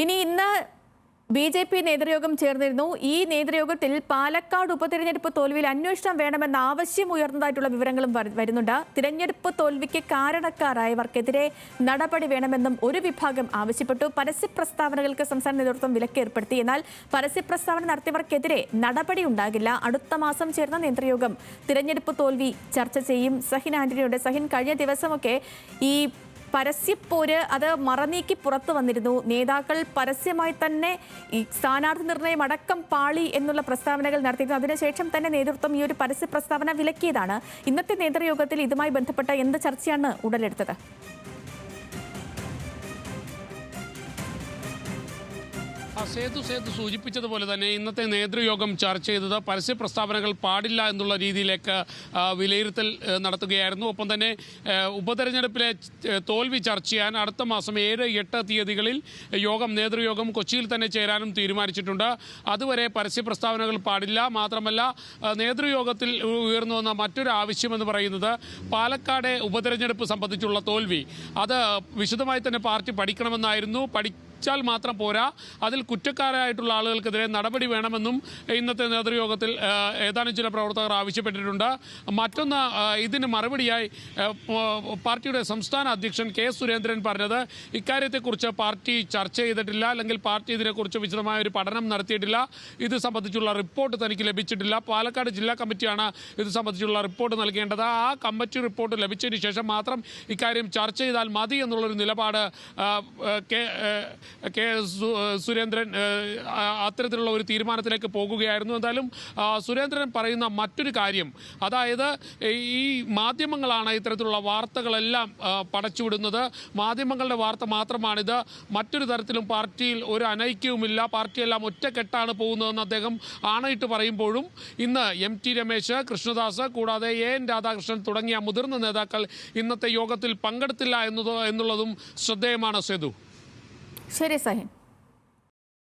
ഇനി ഇന്ന് B J P നേതൃയോഗം ചേർന്നിരുന്നു. ഈ നേതൃയോഗത്തിൽ പാലക്കാട് ഉപതെരഞ്ഞെടുപ്പ് തോൽവിയിൽ അന്വേഷണം വേണമെന്ന ആവശ്യം ഉയർന്നതായിട്ടുള്ള വിവരങ്ങളും വര- വരുന്നുണ്ട്. തിരഞ്ഞെടുപ്പ് തോൽവിക്ക് കാരണക്കാരായവർക്കെതിരെ നടപടി വേണമെന്നും ഒരു വിഭാഗം ആവശ്യപ്പെട്ടു. പരസ്യ പ്രസ്താവനകൾക്ക് സംസ്ഥാന നേതൃത്വം വിലക്ക് ഏർപ്പെടുത്തി. എന്നാൽ പരസ്യ പ്രസ്താവന നടത്തിയവർക്കെതിരെ നടപടി ഉണ്ടാകില്ല. അടുത്ത മാസം ചേർന്ന നേതൃയോഗം തിരഞ്ഞെടുപ്പ് തോൽവി ചർച്ച ചെയ്യും. സഹിൻ ആന്റണിയുടെ സഹിൻ കഴിഞ്ഞ ദിവസമൊക്കെ ഈ പരസ്യപ്പോര് അത് മറനീക്കി പുറത്തു വന്നിരുന്നു. നേതാക്കൾ പരസ്യമായി തന്നെ ഈ സ്ഥാനാർത്ഥി നിർണയം അടക്കം പാളി എന്നുള്ള പ്രസ്താവനകൾ നടത്തിയിരുന്നു. അതിനുശേഷം തന്നെ നേതൃത്വം ഈ ഒരു പരസ്യ പ്രസ്താവന വിലക്കിയതാണ്. ഇന്നത്തെ നേതൃയോഗത്തിൽ ഇതുമായി ബന്ധപ്പെട്ട എന്ത് ചർച്ചയാണ് ഉടലെടുത്തത്? സേതു സേതു സൂചിപ്പിച്ചതുപോലെ തന്നെ ഇന്നത്തെ നേതൃയോഗം ചർച്ച ചെയ്തത് പരസ്യ പ്രസ്താവനകൾ പാടില്ല എന്നുള്ള രീതിയിലേക്ക് വിലയിരുത്തൽ നടത്തുകയായിരുന്നു. ഒപ്പം തന്നെ ഉപതെരഞ്ഞെടുപ്പിലെ തോൽവി ചർച്ച ചെയ്യാൻ അടുത്ത മാസം ഏഴ് എട്ട് തീയതികളിൽ യോഗം നേതൃയോഗം കൊച്ചിയിൽ തന്നെ ചേരാനും തീരുമാനിച്ചിട്ടുണ്ട്. അതുവരെ പരസ്യ പ്രസ്താവനകൾ പാടില്ല. മാത്രമല്ല നേതൃയോഗത്തിൽ ഉയർന്നു വന്ന മറ്റൊരു ആവശ്യമെന്ന് പറയുന്നത് പാലക്കാട് ഉപതെരഞ്ഞെടുപ്പ് സംബന്ധിച്ചുള്ള തോൽവി. അത് വിശദമായി തന്നെ പാർട്ടി പഠിക്കണമെന്നായിരുന്നു. പഠി ാൽ മാത്രം പോരാ. അതിൽ കുറ്റക്കാരായിട്ടുള്ള ആളുകൾക്കെതിരെ നടപടി വേണമെന്നും ഇന്നത്തെ നേതൃയോഗത്തിൽ ഏതാനും ചില പ്രവർത്തകർ ആവശ്യപ്പെട്ടിട്ടുണ്ട്. മറ്റൊന്ന് ഇതിന് മറുപടിയായി പാർട്ടിയുടെ സംസ്ഥാന അധ്യക്ഷൻ കെ സുരേന്ദ്രൻ പറഞ്ഞത് ഇക്കാര്യത്തെക്കുറിച്ച് പാർട്ടി ചർച്ച ചെയ്തിട്ടില്ല അല്ലെങ്കിൽ പാർട്ടി ഇതിനെക്കുറിച്ച് വിശദമായ ഒരു പഠനം നടത്തിയിട്ടില്ല. ഇത് സംബന്ധിച്ചുള്ള റിപ്പോർട്ട് തനിക്ക് ലഭിച്ചിട്ടില്ല. പാലക്കാട് ജില്ലാ കമ്മിറ്റിയാണ് ഇത് സംബന്ധിച്ചുള്ള റിപ്പോർട്ട് നൽകേണ്ടത്. ആ കമ്മിറ്റി റിപ്പോർട്ട് ലഭിച്ചതിന് ശേഷം മാത്രം ഇക്കാര്യം ചർച്ച ചെയ്താൽ മതി എന്നുള്ളൊരു നിലപാട് കെ സുരേന്ദ്രൻ സുരേന്ദ്രൻ അത്തരത്തിലുള്ള ഒരു തീരുമാനത്തിലേക്ക് പോകുകയായിരുന്നു. എന്തായാലും സുരേന്ദ്രൻ പറയുന്ന മറ്റൊരു കാര്യം അതായത് ഈ മാധ്യമങ്ങളാണ് ഇത്തരത്തിലുള്ള വാർത്തകളെല്ലാം പടച്ചുവിടുന്നത്. മാധ്യമങ്ങളുടെ വാർത്ത മാത്രമാണിത്. മറ്റൊരു തരത്തിലും പാർട്ടിയിൽ ഒരു അനൈക്യവുമില്ല. പാർട്ടിയെല്ലാം ഒറ്റക്കെട്ടാണ് പോകുന്നതെന്ന് അദ്ദേഹം ആണയിട്ട് പറയുമ്പോഴും ഇന്ന് എം ടി രമേശ് കൃഷ്ണദാസ് കൂടാതെ എ എൻ രാധാകൃഷ്ണൻ തുടങ്ങിയ മുതിർന്ന നേതാക്കൾ ഇന്നത്തെ യോഗത്തിൽ പങ്കെടുത്തില്ല എന്നത് എന്നുള്ളതും ശ്രദ്ധേയമാണ് സേതു. ശരി സഹിൻ.